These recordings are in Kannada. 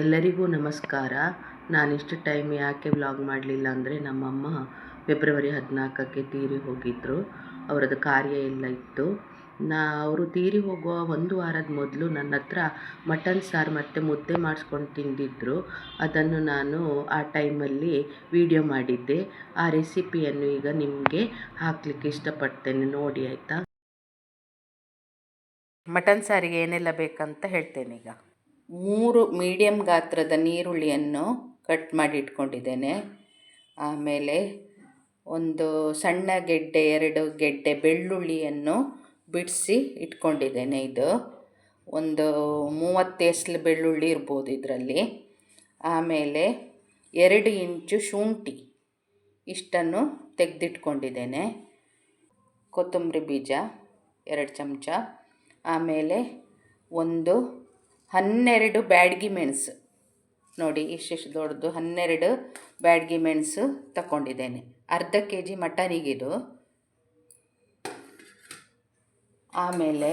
ಎಲ್ಲರಿಗೂ ನಮಸ್ಕಾರ. ನಾನಿಷ್ಟು ಟೈಮ್ ಯಾಕೆ ವ್ಲಾಗ್ ಮಾಡಲಿಲ್ಲ ಅಂದರೆ ನಮ್ಮಮ್ಮ ಫೆಬ್ರವರಿ ಹದಿನಾಲ್ಕಕ್ಕೆ ತೀರಿ ಹೋಗಿದ್ದರು ಅವರದ್ದು ಕಾರ್ಯ ಎಲ್ಲ ಇತ್ತು. ನಾ, ಅವರು ತೀರಿ ಹೋಗುವ ಒಂದು ವಾರದ ಮೊದಲು ನನ್ನ ಹತ್ರ ಮಟನ್ ಸಾರು ಮತ್ತು ಮುದ್ದೆ ಮಾಡಿಸ್ಕೊಂಡು ತಿಂದಿದ್ದರು ಅದನ್ನು ನಾನು ಆ ಟೈಮಲ್ಲಿ ವೀಡಿಯೋ ಮಾಡಿದ್ದೆ. ಆ ರೆಸಿಪಿಯನ್ನು ಈಗ ನಿಮಗೆ ಹಾಕಲಿಕ್ಕೆ ಇಷ್ಟಪಡ್ತೇನೆ. ನೋಡಿ ಆಯಿತಾ? ಮಟನ್ ಸಾರಿಗೆ ಏನೆಲ್ಲ ಬೇಕಂತ ಹೇಳ್ತೇನೆ ಈಗ. ಮೂರು ಮೀಡಿಯಮ್ ಗಾತ್ರದ ನೀರುಳ್ಳಿಯನ್ನು ಕಟ್ ಮಾಡಿ ಇಟ್ಕೊಂಡಿದ್ದೇನೆ ಆಮೇಲೆ ಒಂದು ಸಣ್ಣ ಗೆಡ್ಡೆ, ಎರಡು ಗೆಡ್ಡೆ ಬೆಳ್ಳುಳ್ಳಿಯನ್ನು ಬಿಡಿಸಿ ಇಟ್ಕೊಂಡಿದ್ದೇನೆ ಇದು. ಒಂದು ಮೂವತ್ತು ಎಸ್ಲು ಬೆಳ್ಳುಳ್ಳಿ ಇರ್ಬೋದು ಇದರಲ್ಲಿ. ಆಮೇಲೆ ಎರಡು ಇಂಚು ಶುಂಠಿ ಇಷ್ಟನ್ನು ತೆಗೆದಿಟ್ಕೊಂಡಿದ್ದೇನೆ. ಕೊತ್ತಂಬರಿ ಬೀಜ ಎರಡು ಚಮಚ. ಆಮೇಲೆ ಒಂದು ಹನ್ನೆರಡು ಬ್ಯಾಡ್ಗಿ ಮೆಣಸು ನೋಡಿ ಇಷ್ಟಿಷ್ಟು ದೊಡ್ಡದು ಹನ್ನೆರಡು ಬ್ಯಾಡ್ಗಿ ಮೆಣಸು ತಗೊಂಡಿದ್ದೇನೆ ಅರ್ಧ ಕೆ ಜಿ ಮಟನಿಗಿದು ಆಮೇಲೆ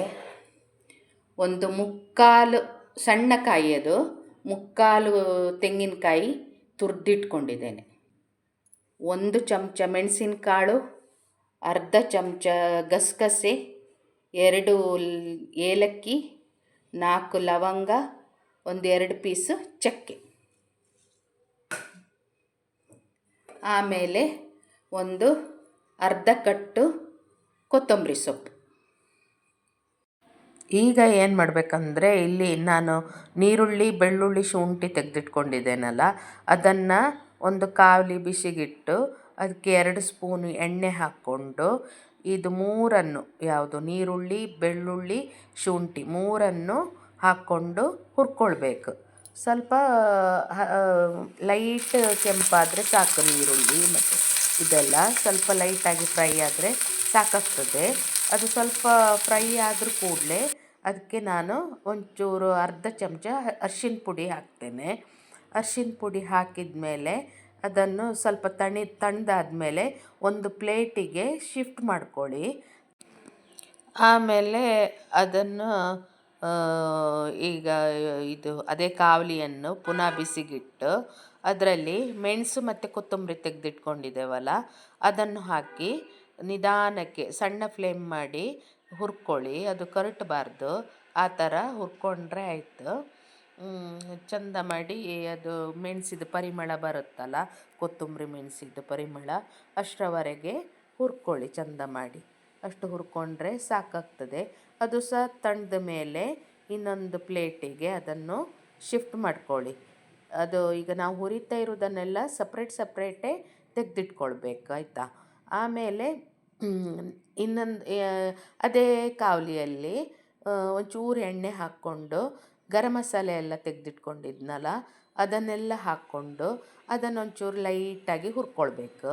ಒಂದು ಮುಕ್ಕಾಲು ಸಣ್ಣ ಕಾಯಿ ಅದು. ಮುಕ್ಕಾಲು ತೆಂಗಿನಕಾಯಿ ತುರಿದಿಟ್ಕೊಂಡಿದ್ದೇನೆ. ಒಂದು ಚಮಚ ಮೆಣಸಿನಕಾಳು, ಅರ್ಧ ಚಮಚ ಗಸಗಸೆ, ಎರಡು ಏಲಕ್ಕಿ ನಾಲ್ಕು ಲವಂಗ, ಒಂದೆರಡು ಪೀಸು ಚಕ್ಕೆ. ಆಮೇಲೆ ಒಂದು ಅರ್ಧ ಕಟ್ಟು ಕೊತ್ತಂಬರಿ ಸೊಪ್ಪು. ಈಗ ಏನು ಮಾಡಬೇಕಂದ್ರೆ ಇಲ್ಲಿ ನಾನು ನೀರುಳ್ಳಿ, ಬೆಳ್ಳುಳ್ಳಿ ಶುಂಠಿ ತೆಗೆದಿಟ್ಕೊಂಡಿದ್ದೇನಲ್ಲ, ಅದನ್ನು ಒಂದು ಕಾವಲಿ ಬಿಸಿಗಿಟ್ಟು, ಅದಕ್ಕೆ ಎರಡು ಸ್ಪೂನು ಎಣ್ಣೆ ಹಾಕ್ಕೊಂಡು ಇದು ಮೂರನ್ನು, ಯಾವುದು? ನೀರುಳ್ಳಿ, ಬೆಳ್ಳುಳ್ಳಿ, ಶುಂಠಿ ಮೂರನ್ನು ಹಾಕ್ಕೊಂಡು ಹುರ್ಕೊಳ್ಬೇಕು. ಸ್ವಲ್ಪ ಲೈಟ್ ಕೆಂಪಾದರೆ ಸಾಕು ನೀರುಳ್ಳಿ ಮತ್ತು. ಇದೆಲ್ಲ ಸ್ವಲ್ಪ ಲೈಟಾಗಿ ಫ್ರೈ ಆದರೆ ಸಾಕಾಗ್ತದೆ. ಅದು ಸ್ವಲ್ಪ ಫ್ರೈ ಆದರೂ ಕೂಡಲೇ ಅದಕ್ಕೆ ನಾನು ಒಂಚೂರು ಅರ್ಧ ಚಮಚ ಅರ್ಶಿಣ ಪುಡಿ ಹಾಕ್ತೇನೆ. ಅರ್ಶಿನ ಪುಡಿ ಹಾಕಿದ ಮೇಲೆ ಅದನ್ನು ಸ್ವಲ್ಪ ತಣಿ ತಣ್ಣದಾದ್ಮೇಲೆ ಒಂದು ಪ್ಲೇಟಿಗೆ ಶಿಫ್ಟ್ ಮಾಡ್ಕೊಳ್ಳಿ. ಆಮೇಲೆ ಅದನ್ನು ಈಗ ಇದು ಅದೇ ಕಾವಲಿಯನ್ನು ಪುನಃ ಬಿಸಿಗಿಟ್ಟು ಅದರಲ್ಲಿ ಮೆಣಸು ಮತ್ತು ಕೊತ್ತಂಬರಿ ತೆಗೆದಿಟ್ಕೊಂಡಿದ್ದೇವಲ್ಲ, ಅದನ್ನು ಹಾಕಿ ನಿಧಾನಕ್ಕೆ ಸಣ್ಣ ಫ್ಲೇಮ್ ಮಾಡಿ ಹುರ್ಕೊಳ್ಳಿ. ಅದು ಕರಟಬಾರ್ದು. ಆ ಥರ ಹುರ್ಕೊಂಡ್ರೆ ಆಯಿತು. ಚಂದ ಮಾಡಿ ಅದು ಮೆಣಸಿದ ಪರಿಮಳ ಬರುತ್ತಲ್ಲ, ಕೊತ್ತಂಬರಿ ಮೆಣಸಿದ್ದು ಪರಿಮಳ, ಅಷ್ಟರವರೆಗೆ ಹುರ್ಕೊಳ್ಳಿ ಚಂದ ಮಾಡಿ. ಅಷ್ಟು ಹುರ್ಕೊಂಡ್ರೆ ಸಾಕಾಗ್ತದೆ. ಅದು ಸಹ ತಣ್ಣದ ಮೇಲೆ ಇನ್ನೊಂದು ಪ್ಲೇಟಿಗೆ ಅದನ್ನು ಶಿಫ್ಟ್ ಮಾಡ್ಕೊಳ್ಳಿ. ಅದು ಈಗ ನಾವು ಹುರಿತಾ ಇರೋದನ್ನೆಲ್ಲ ಸಪ್ರೇಟ್ ಸಪ್ರೇಟೇ ತೆಗೆದಿಟ್ಕೊಳ್ಬೇಕು, ಆಯಿತಾ? ಆಮೇಲೆ ಇನ್ನೊಂದು, ಅದೇ ಕಾವಲಿಯಲ್ಲಿ ಒಂಚೂರು ಎಣ್ಣೆ ಹಾಕ್ಕೊಂಡು ಗರಂ ಮಸಾಲೆ ಎಲ್ಲ ತೆಗೆದಿಟ್ಕೊಂಡಿದ್ನಲ್ಲ, ಅದನ್ನೆಲ್ಲ ಹಾಕ್ಕೊಂಡು ಅದನ್ನೊಂಚೂರು ಲೈಟಾಗಿ ಹುರ್ಕೊಳ್ಬೇಕು.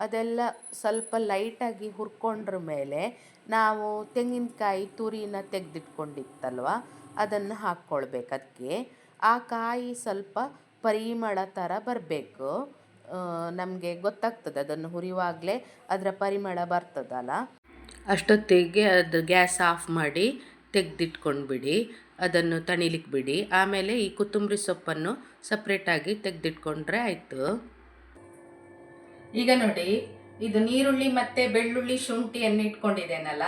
ಅದೆಲ್ಲ ಸ್ವಲ್ಪ ಲೈಟಾಗಿ ಹುರ್ಕೊಂಡ್ರ ಮೇಲೆ ನಾವು ತೆಂಗಿನಕಾಯಿ ತುರಿನ ತೆಗೆದಿಟ್ಕೊಂಡಿತ್ತಲ್ವ, ಅದನ್ನು ಹಾಕ್ಕೊಳ್ಬೇಕು ಅದಕ್ಕೆ ಆ ಕಾಯಿ ಸ್ವಲ್ಪ ಪರಿಮಳ ಥರ ಬರಬೇಕು. ನಮಗೆ ಗೊತ್ತಾಗ್ತದೆ ಅದನ್ನು ಹುರಿಯುವಾಗಲೇ ಅದರ ಪರಿಮಳ ಬರ್ತದಲ್ಲ. ಅಷ್ಟೊತ್ತಿಗೆ ಅದು ಗ್ಯಾಸ್ ಆಫ್ ಮಾಡಿ ತೆಗೆದಿಟ್ಕೊಂಡ್ಬಿಡಿ. ಅದನ್ನು ತಣಿಲಿಕ್ಕೆ ಬಿಡಿ. ಆಮೇಲೆ ಈ ಕೊತ್ತಂಬರಿ ಸೊಪ್ಪನ್ನು ಸಪ್ರೇಟಾಗಿ ತೆಗೆದಿಟ್ಕೊಂಡ್ರೆ ಆಯಿತು. ಈಗ ನೋಡಿ, ಇದು ನೀರುಳ್ಳಿ ಮತ್ತೆ ಬೆಳ್ಳುಳ್ಳಿ ಶುಂಠಿಯನ್ನು ಇಟ್ಕೊಂಡಿದ್ದೇನಲ್ಲ,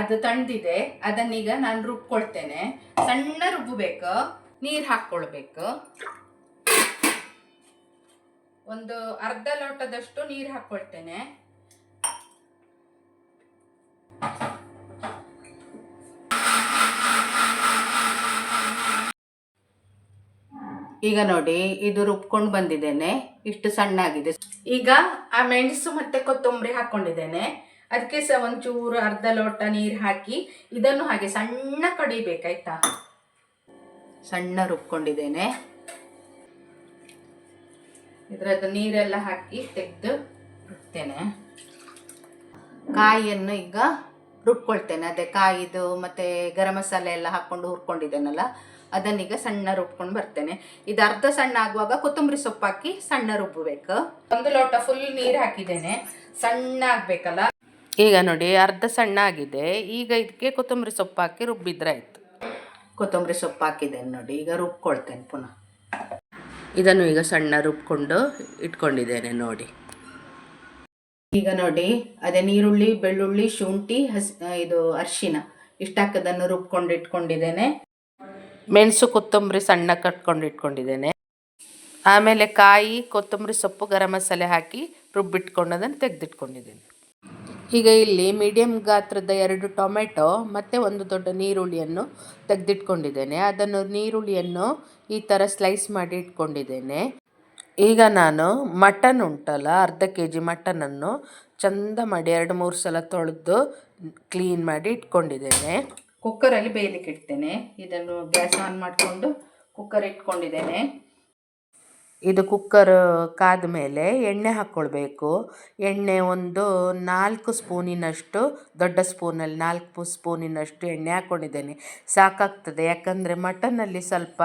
ಅದು ತಣ್ದಿದೆ ಅದನ್ನೀಗ ನಾನು ರುಬ್ಕೊಳ್ತೇನೆ. ಸಣ್ಣ ರುಬ್ಬಬೇಕು ನೀರು ಹಾಕ್ಕೊಳ್ಬೇಕು. ಒಂದು ಅರ್ಧ ಲೋಟದಷ್ಟು ನೀರು ಹಾಕ್ಕೊಳ್ತೇನೆ. ಈಗ ನೋಡಿ, ಇದು ರುಬ್ಕೊಂಡು ಬಂದಿದ್ದೇನೆ. ಇಷ್ಟು ಸಣ್ಣ ಆಗಿದೆ ಈಗ ಆ ಮೆಣಸು ಮತ್ತೆ ಕೊತ್ತಂಬರಿ ಹಾಕೊಂಡಿದ್ದೇನೆ ಅದಕ್ಕೆ ಸಹ ಒಂಚೂರು ಅರ್ಧ ಲೋಟ ನೀರು ಹಾಕಿ ಇದನ್ನು ಹಾಗೆ ಸಣ್ಣ ಕಡಿಬೇಕಾಯ್ತಾ ಸಣ್ಣ ರುಬ್ಕೊಂಡಿದ್ದೇನೆ. ಇದರದ್ದು ನೀರೆಲ್ಲ ಹಾಕಿ ತೆಗೆದು ರುಬ್ತೇನೆ. ಕಾಯಿಯನ್ನು ಈಗ ರುಬ್ಕೊಳ್ತೇನೆ. ಅದೇ ಕಾಯಿದು ಮತ್ತೆ ಗರಂ ಮಸಾಲೆ ಎಲ್ಲ ಹಾಕ್ಕೊಂಡು ಹುರ್ಕೊಂಡಿದ್ದೇನಲ್ಲ, ಅದನ್ನೀಗ ಸಣ್ಣ ರುಬ್ಕೊಂಡು ಬರ್ತೇನೆ. ಇದು ಅರ್ಧ ಸಣ್ಣ ಆಗುವಾಗ ಕೊತ್ತಂಬರಿ ಸೊಪ್ಪು ಹಾಕಿ ಸಣ್ಣ ರುಬ್ಬಬೇಕು ಒಂದು ಲೋಟ ಫುಲ್ ನೀರು ಹಾಕಿದ್ದೇನೆ. ಸಣ್ಣ ಆಗ್ಬೇಕಲ್ಲ? ಈಗ ನೋಡಿ, ಅರ್ಧ ಸಣ್ಣ ಆಗಿದೆ. ಈಗ ಇದಕ್ಕೆ ಕೊತ್ತಂಬರಿ ಸೊಪ್ಪು ಹಾಕಿ ರುಬ್ಬಿದ್ರೆ ಆಯ್ತು. ಕೊತ್ತಂಬರಿ ಸೊಪ್ಪು ಹಾಕಿದ್ದೇನೆ ನೋಡಿ, ಈಗ ರುಬ್ಕೊಳ್ತೇನೆ ಪುನಃ. ಇದನ್ನು ಈಗ ಸಣ್ಣ ರುಬ್ಕೊಂಡು ಇಟ್ಕೊಂಡಿದ್ದೇನೆ ನೋಡಿ. ಈಗ ನೋಡಿ, ಅದೇ ನೀರುಳ್ಳಿ, ಬೆಳ್ಳುಳ್ಳಿ, ಶುಂಠಿ, ಹಸ್ ಇದು ಅರಿಶಿನ. ಇಷ್ಟಾಕದನ್ನು ರುಬ್ಕೊಂಡು ಇಟ್ಕೊಂಡಿದ್ದೇನೆ. ಮೆಣಸು, ಕೊತ್ತಂಬರಿ ಸಣ್ಣ ಕಟ್ಕೊಂಡು ಇಟ್ಕೊಂಡಿದ್ದೇನೆ. ಆಮೇಲೆ ಕಾಯಿ, ಕೊತ್ತಂಬರಿ ಸೊಪ್ಪು, ಗರಂ ಮಸಾಲೆ ಹಾಕಿ ರುಬ್ಬಿಟ್ಕೊಂಡು ಅದನ್ನು ತೆಗೆದಿಟ್ಕೊಂಡಿದ್ದೇನೆ. ಈಗ ಇಲ್ಲಿ ಮೀಡಿಯಂ ಗಾತ್ರದ ಎರಡು ಟೊಮೆಟೊ ಮತ್ತು ಒಂದು ದೊಡ್ಡ ನೀರುಳ್ಳಿಯನ್ನು ತೆಗೆದಿಟ್ಕೊಂಡಿದ್ದೇನೆ. ಅದನ್ನು ನೀರುಳ್ಳಿಯನ್ನು ಈ ಥರ ಸ್ಲೈಸ್ ಮಾಡಿ ಇಟ್ಕೊಂಡಿದ್ದೇನೆ. ಈಗ ನಾನು ಮಟನ್ ಉಂಟಲ್ಲ ಅರ್ಧ ಕೆ ಜಿ ಮಟನನ್ನು ಚಂದ ಮಾಡಿ ಎರಡು ಮೂರು ಸಲ ತೊಳೆದು ಕ್ಲೀನ್ ಮಾಡಿ ಇಟ್ಕೊಂಡಿದ್ದೇನೆ. ಕುಕ್ಕರಲ್ಲಿ ಬೇಯಲಿಕ್ಕೆ ಇಡ್ತೇನೆ. ಇದನ್ನು ಗ್ಯಾಸ್ ಆನ್ ಮಾಡಿಕೊಂಡು ಕುಕ್ಕರ್ ಇಟ್ಕೊಂಡಿದ್ದೇನೆ. ಇದು ಕುಕ್ಕರ್ ಕಾದ ಮೇಲೆ ಎಣ್ಣೆ ಹಾಕ್ಕೊಳ್ಬೇಕು ಎಣ್ಣೆ ಒಂದು ನಾಲ್ಕು ಸ್ಪೂನಿನಷ್ಟು ದೊಡ್ಡ ಸ್ಪೂನಲ್ಲಿ ನಾಲ್ಕು ಸ್ಪೂನಿನಷ್ಟು ಎಣ್ಣೆ ಹಾಕ್ಕೊಂಡಿದ್ದೇನೆ ಸಾಕಾಗ್ತದೆ ಯಾಕಂದರೆ ಮಟನಲ್ಲಿ ಸ್ವಲ್ಪ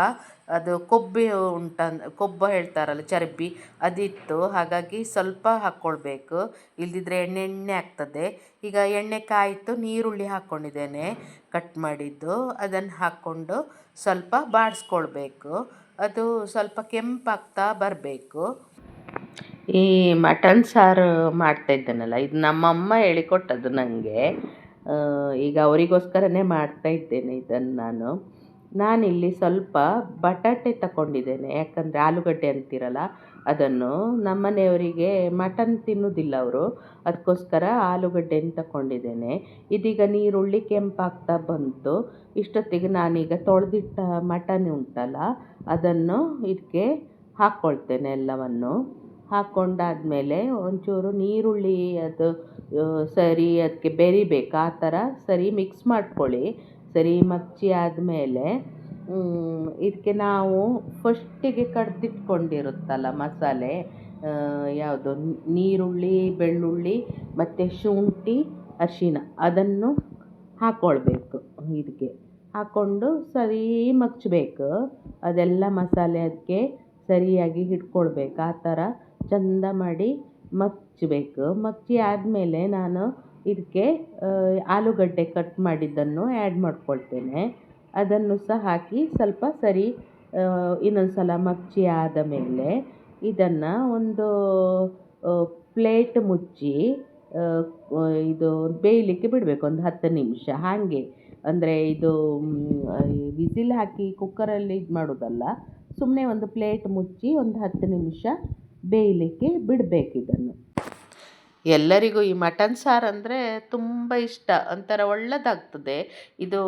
ಅದು ಕೊಬ್ಬಿ ಉಂಟ ಕೊಬ್ಬು ಹೇಳ್ತಾರಲ್ಲ ಚರ್ಬಿ, ಅದಿತ್ತು. ಹಾಗಾಗಿ ಸ್ವಲ್ಪ ಹಾಕ್ಕೊಳ್ಬೇಕು ಇಲ್ದಿದ್ರೆ ಎಣ್ಣೆ ಎಣ್ಣೆ ಆಗ್ತದೆ. ಈಗ ಎಣ್ಣೆ ಕಾಯಿತು ನೀರುಳ್ಳಿ ಹಾಕ್ಕೊಂಡಿದ್ದೇನೆ ಕಟ್ ಮಾಡಿದ್ದು. ಅದನ್ನು ಹಾಕ್ಕೊಂಡು ಸ್ವಲ್ಪ ಬಾಡಿಸ್ಕೊಳ್ಬೇಕು. ಅದು ಸ್ವಲ್ಪ ಕೆಂಪಾಗ್ತಾ ಬರಬೇಕು. ಈ ಮಟನ್ ಸಾರು ಮಾಡ್ತಾ ಇದ್ದೇನಲ್ಲ ಇದು ನಮ್ಮಮ್ಮ ಹೇಳಿಕೊಟ್ಟದ್ದು ನನಗೆ ಈಗ ಅವರಿಗೋಸ್ಕರನೇ ಮಾಡ್ತಾ ಇದ್ದೇನೆ ಇದನ್ನು ನಾನು. ನಾನಿಲ್ಲಿ ಸ್ವಲ್ಪ ಬಟಾಟೆ ತಗೊಂಡಿದ್ದೇನೆ ಯಾಕಂದರೆ ಆಲೂಗಡ್ಡೆ ಅಂತೀರಲ್ಲ, ಅದನ್ನು ನಮ್ಮನೆಯವರಿಗೆ ಮಟನ್ ತಿನ್ನೋದಿಲ್ಲ ಅವರು. ಅದಕ್ಕೋಸ್ಕರ ಆಲೂಗಡ್ಡೆನ ತಗೊಂಡಿದ್ದೇನೆ ಇದೀಗ ನೀರುಳ್ಳಿ ಕೆಂಪಾಗ್ತಾ ಬಂತು. ಇಷ್ಟೊತ್ತಿಗೆ ನಾನೀಗ ತೊಳೆದಿಟ್ಟ ಮಟನ್ ಉಂಟಲ್ಲ, ಅದನ್ನು ಇದಕ್ಕೆ ಹಾಕ್ಕೊಳ್ತೇನೆ ಎಲ್ಲವನ್ನು. ಹಾಕ್ಕೊಂಡಾದಮೇಲೆ ಒಂಚೂರು ನೀರುಳ್ಳಿ ಅದು ಸರಿ ಅದಕ್ಕೆ ಬೆರಿಬೇಕು. ಆ ಥರ ಸರಿ ಮಿಕ್ಸ್ ಮಾಡ್ಕೊಳ್ಳಿ. ಸರಿ, ಮಚ್ಚಿ ಆದಮೇಲೆ ಇದಕ್ಕೆ ನಾವು ಫಸ್ಟಿಗೆ ಕಡ್ದಿಟ್ಕೊಂಡಿರುತ್ತಲ್ಲ ಮಸಾಲೆ ಯಾವುದು, ನೀರುಳ್ಳಿ, ಬೆಳ್ಳುಳ್ಳಿ, ಮತ್ತು ಶುಂಠಿ ಅರಿಶಿನ ಅದನ್ನು ಹಾಕ್ಕೊಳ್ಬೇಕು ಇದಕ್ಕೆ ಹಾಕ್ಕೊಂಡು ಸರಿ ಮಚ್ಚಬೇಕು ಅದೆಲ್ಲ ಮಸಾಲೆ ಅದಕ್ಕೆ ಸರಿಯಾಗಿ ಹಿಡ್ಕೊಳ್ಬೇಕು. ಆ ಥರ ಚಂದ ಮಾಡಿ ಮಚ್ಚಬೇಕು ಮಚ್ಚಿ ಆದಮೇಲೆ ನಾನು ಇದಕ್ಕೆ ಆಲೂಗಡ್ಡೆ ಕಟ್ ಮಾಡಿದ್ದನ್ನು ಆ್ಯಡ್ ಮಾಡ್ಕೊಳ್ತೇನೆ. ಅದನ್ನು ಸಹ ಹಾಕಿ ಸ್ವಲ್ಪ ಸರಿ ಇನ್ನೊಂದು ಸಲ ಮಗ್ಚಿ ಆದ ಮೇಲೆ ಇದನ್ನು ಒಂದು ಪ್ಲೇಟ್ ಮುಚ್ಚಿ ಇದು ಬೇಯಲಿಕ್ಕೆ ಬಿಡಬೇಕು, ಒಂದು ಹತ್ತು ನಿಮಿಷ. ಹಾಗೆ, ಅಂದರೆ ಇದು ವಿಸಿಲ್ ಹಾಕಿ ಕುಕ್ಕರಲ್ಲಿ ಇದು ಮಾಡೋದಲ್ಲ ಸುಮ್ಮನೆ ಒಂದು ಪ್ಲೇಟ್ ಮುಚ್ಚಿ ಒಂದು ಹತ್ತು ನಿಮಿಷ ಬೇಯಲಿಕ್ಕೆ ಬಿಡಬೇಕು ಇದನ್ನು. ಎಲ್ಲರಿಗೂ ಈ ಮಟನ್ ಸಾರು ಅಂದರೆ ತುಂಬ ಇಷ್ಟ. ಒಂಥರ ಒಳ್ಳೆಯದಾಗ್ತದೆ ಇದು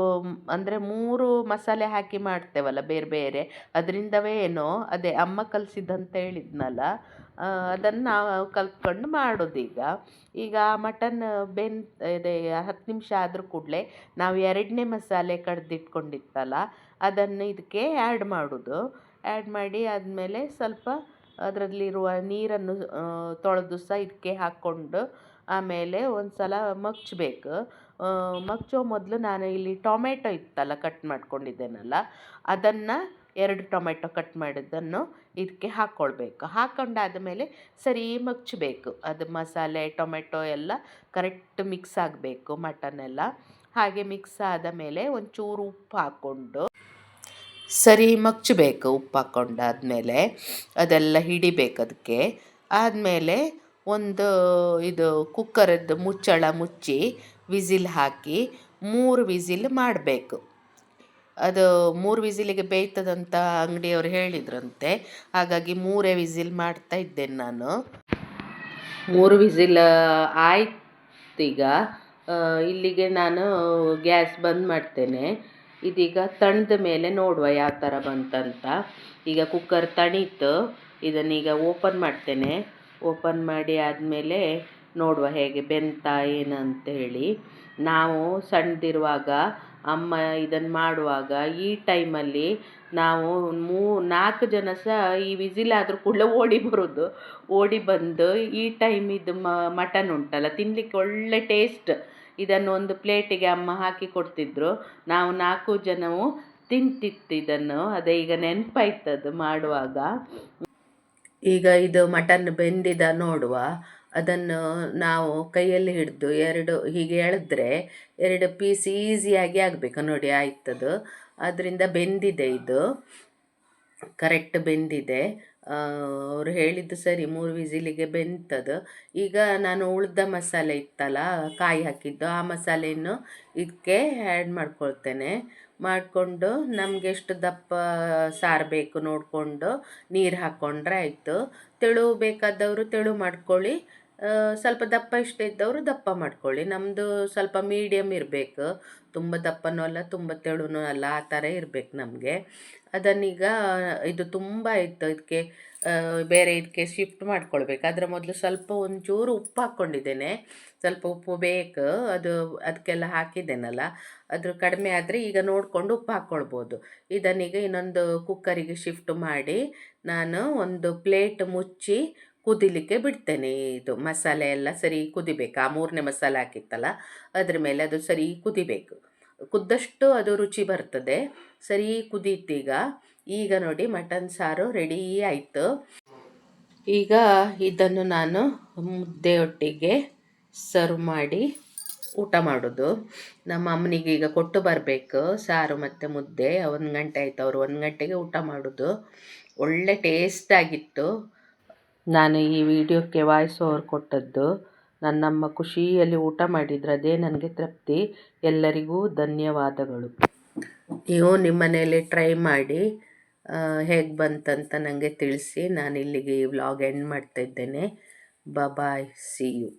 ಅಂದರೆ ಮೂರು ಮಸಾಲೆ ಹಾಕಿ ಮಾಡ್ತೇವಲ್ಲ ಬೇರೆ ಬೇರೆ. ಅದರಿಂದವೇ ಏನೋ, ಅದೇ ಅಮ್ಮ ಕಲಿಸಿದ್ದಂತ ಹೇಳಿದ್ನಲ್ಲ ಅದನ್ನು ನಾವು ಕಲ್ತ್ಕೊಂಡು ಮಾಡೋದೀಗ ಈಗ. ಮಟನ್ ಬೆನ್ ಇದೆ ಹತ್ತು ನಿಮಿಷ ಆದರೂ ಕೂಡಲೇ ನಾವು ಎರಡನೇ ಮಸಾಲೆ ಕಡ್ದಿಟ್ಕೊಂಡಿತ್ತಲ್ಲ, ಅದನ್ನು ಇದಕ್ಕೆ ಆ್ಯಡ್ ಮಾಡೋದು. ಆ್ಯಡ್ ಮಾಡಿ ಆದಮೇಲೆ ಸ್ವಲ್ಪ ಅದರಲ್ಲಿರುವ ನೀರನ್ನು ತೊಳೆದು ಸಹ ಇದಕ್ಕೆ ಹಾಕ್ಕೊಂಡು ಆಮೇಲೆ ಒಂದು ಸಲ ಮಗ್ಚಬೇಕು ಮಗ್ಚೋ ಮೊದಲು ನಾನು ಇಲ್ಲಿ ಟೊಮೆಟೊ ಇತ್ತಲ್ಲ, ಕಟ್ ಮಾಡ್ಕೊಂಡಿದ್ದೇನಲ್ಲ, ಅದನ್ನು ಎರಡು ಟೊಮೆಟೊ ಕಟ್ ಮಾಡಿದ್ದನ್ನು ಇದಕ್ಕೆ ಹಾಕ್ಕೊಳ್ಬೇಕು ಹಾಕ್ಕೊಂಡಾದ ಮೇಲೆ ಸರಿ ಮಗ್ಚಬೇಕು. ಅದು ಮಸಾಲೆ, ಟೊಮೆಟೊ ಎಲ್ಲ ಕರೆಕ್ಟ್ ಮಿಕ್ಸ್ ಆಗಬೇಕು ಮಟನ್ ಎಲ್ಲ ಹಾಗೆ ಮಿಕ್ಸ್ ಆದ ಮೇಲೆ ಒಂಚೂರು ಉಪ್ಪು ಹಾಕ್ಕೊಂಡು ಸರಿ ಮಗ್ಚಬೇಕು ಉಪ್ಪು ಹಾಕ್ಕೊಂಡಾದ್ಮೇಲೆ ಅದೆಲ್ಲ ಹಿಡಿಬೇಕು ಅದಕ್ಕೆ ಆದಮೇಲೆ ಒಂದು ಇದು ಕುಕ್ಕರದ್ದು ಮುಚ್ಚಳ ಮುಚ್ಚಿ ವಿಸಿಲ್ ಹಾಕಿ ಮೂರು ವಿಸಿಲ್ ಮಾಡಬೇಕು. ಅದು ಮೂರು ವಿಸಿಲಿಗೆ ಬೇಯ್ತದಂತ ಅಂಗಡಿಯವ್ರು ಹೇಳಿದ್ರಂತೆ, ಹಾಗಾಗಿ ಮೂರೇ ವಿಸಿಲ್ ಮಾಡ್ತಾ ಇದ್ದೆ ನಾನು. ಮೂರು ವಿಸಿಲ್ ಆಯ್ತೀಗ ಇಲ್ಲಿಗೆ ನಾನು ಗ್ಯಾಸ್ ಬಂದ್ ಮಾಡ್ತೇನೆ. ಇದೀಗ ತಣ್ದ ಮೇಲೆ ನೋಡುವ ಯಾವ ಥರ ಬಂತಂತ. ಈಗ ಕುಕ್ಕರ್ ತಣೀತು. ಇದನ್ನೀಗ ಓಪನ್ ಮಾಡ್ತೇನೆ. ಓಪನ್ ಮಾಡಿ ಆದಮೇಲೆ ನೋಡುವ ಹೇಗೆ ಬೆಂತ ಏನು ಅಂತೇಳಿ ನಾವು ಸಣ್ಣದಿರುವಾಗ, ಅಮ್ಮ ಇದನ್ನು ಮಾಡುವಾಗ ಈ ಟೈಮಲ್ಲಿ ನಾವು ಮೂ ನಾಲ್ಕು ಜನ ಸಹ ಈ ವಿಸಿಲ್ ಆದರೂ ಕೂಡಲೇ ಓಡಿ ಬರೋದು. ಓಡಿ ಬಂದು ಈ ಟೈಮಿದ್ದು ಮಟನ್ ಉಂಟಲ್ಲ ತಿನ್ನಲಿಕ್ಕೆ ಒಳ್ಳೆ ಟೇಸ್ಟ್ ಇದನ್ನು ಒಂದು ಪ್ಲೇಟಿಗೆ ಅಮ್ಮ ಹಾಕಿ ಕೊಡ್ತಿದ್ರು. ನಾವು ನಾಲ್ಕು ಜನವು ತಿಂತಿತ್ತು ಇದನ್ನು ಅದೇ ಈಗ ನೆನಪಾಯ್ತದು ಮಾಡುವಾಗ. ಈಗ ಇದು ಮಟನ್ ಬೆಂದಿದ ನೋಡುವ. ಅದನ್ನು ನಾವು ಕೈಯಲ್ಲಿ ಹಿಡಿದು ಎರಡು ಹೀಗೆ ಎಳೆದ್ರೆ ಎರಡು ಪೀಸ್ ಈಸಿಯಾಗಿ ಆಗಬೇಕು. ನೋಡಿ ಆಯ್ತದು. ಅದರಿಂದ ಬೆಂದಿದೆ ಇದು. ಕರೆಕ್ಟ್ ಬೆಂದಿದೆ. ಅವರು ಹೇಳಿದ್ದು ಸರಿ, ಮೂರು ವಿಸಿಲಿಗೆ ಬೆಂತದು. ಈಗ ನಾನು ಉಳ್ದ ಮಸಾಲೆ ಇತ್ತಲ್ಲ, ಕಾಯಿ ಹಾಕಿದ್ದು, ಆ ಮಸಾಲೆಯನ್ನು ಇದಕ್ಕೆ ಆ್ಯಡ್ ಮಾಡ್ಕೊಳ್ತೇನೆ. ಮಾಡಿಕೊಂಡು ನಮಗೆ ಎಷ್ಟು ದಪ್ಪ ಸಾರು ಬೇಕು ನೋಡಿಕೊಂಡು ನೀರು ಹಾಕ್ಕೊಂಡ್ರೆ ಆಯಿತು. ತೆಳು ಬೇಕಾದವರು ತೆಳು ಮಾಡ್ಕೊಳ್ಳಿ ಸ್ವಲ್ಪ ದಪ್ಪ ಇಷ್ಟ ಇದ್ದವರು ದಪ್ಪ ಮಾಡ್ಕೊಳ್ಳಿ. ನಮ್ಮದು ಸ್ವಲ್ಪ ಮೀಡಿಯಮ್ ಇರಬೇಕು. ತುಂಬ ದಪ್ಪನೂ ಅಲ್ಲ ತುಂಬ ತೆಳುನೂ ಅಲ್ಲ, ಆ ಥರ ಇರಬೇಕು ನಮಗೆ. ಅದನ್ನೀಗ ಇದು ತುಂಬ ಇತ್ತು, ಇದಕ್ಕೆ ಬೇರೆ ಇದಕ್ಕೆ ಶಿಫ್ಟ್ ಮಾಡ್ಕೊಳ್ಬೇಕು. ಅದರ ಮೊದಲು ಸ್ವಲ್ಪ ಒಂಚೂರು ಉಪ್ಪು ಹಾಕ್ಕೊಂಡಿದ್ದೇನೆ. ಸ್ವಲ್ಪ ಉಪ್ಪು ಬೇಕು, ಅದು, ಅದಕ್ಕೆಲ್ಲ ಹಾಕಿದ್ದೇನಲ್ಲ. ಅದ್ರ ಕಡಿಮೆ ಆದರೆ ಈಗ ನೋಡಿಕೊಂಡು ಉಪ್ಪು ಹಾಕ್ಕೊಳ್ಬೋದು. ಇದನ್ನೀಗ ಇನ್ನೊಂದು ಕುಕ್ಕರಿಗೆ ಶಿಫ್ಟ್ ಮಾಡಿ, ನಾನು ಒಂದು ಪ್ಲೇಟ್ ಮುಚ್ಚಿ ಕುದಿಲಿಕ್ಕೆ ಬಿಡ್ತೇನೆ ಇದು. ಮಸಾಲೆ ಎಲ್ಲ ಸರಿ ಕುದಿಬೇಕು. ಆ ಮೂರನೇ ಮಸಾಲೆ ಹಾಕಿತ್ತಲ್ಲ, ಅದ್ರ ಮೇಲೆ ಅದು ಸರಿ ಕುದಿಬೇಕು. ಕುದ್ದಷ್ಟು ಅದು ರುಚಿ ಬರ್ತದೆ. ಸರಿ ಕುದೀತೀಗ, ಈಗ ನೋಡಿ ಮಟನ್ ಸಾರು ರೆಡಿ ಆಯಿತು. ಈಗ ಇದನ್ನು ನಾನು ಮುದ್ದೆಯೊಟ್ಟಿಗೆ ಸರ್ವ್ ಮಾಡಿ ಊಟ ಮಾಡೋದು. ನಮ್ಮ ಅಮ್ಮನಿಗೆ ಈಗ ಕೊಟ್ಟು ಬರಬೇಕು. ಸಾರು ಮತ್ತು ಮುದ್ದೆ, ಒಂದು ಗಂಟೆ ಆಯಿತು. ಅವರು ಒಂದು ಗಂಟೆಗೆ ಊಟ ಮಾಡೋದು. ಒಳ್ಳೆ ಟೇಸ್ಟ್ ಆಗಿತ್ತು. ನಾನು ಈ ವಿಡಿಯೋಕ್ಕೆ ವಾಯ್ಸ್ ಓವರ್ ಕೊಟ್ಟದ್ದು, ನನ್ನಮ್ಮ ಖುಷಿಯಲ್ಲಿ ಊಟ ಮಾಡಿದ್ರು ಅದೇ ನನಗೆ ತೃಪ್ತಿ. ಎಲ್ಲರಿಗೂ ಧನ್ಯವಾದಗಳು. ನೀವು ನಿಮ್ಮ ಮನೆಯಲ್ಲಿ ಟ್ರೈ ಮಾಡಿ ಹೇಗೆ ಬಂತಂತ ನನಗೆ ತಿಳಿಸಿ. ನಾನು ಇಲ್ಲಿಗೆ ಈ ವ್ಲಾಗ್ ಎಂಡ್ ಮಾಡ್ತಾ ಇದ್ದೇನೆ. Bye see you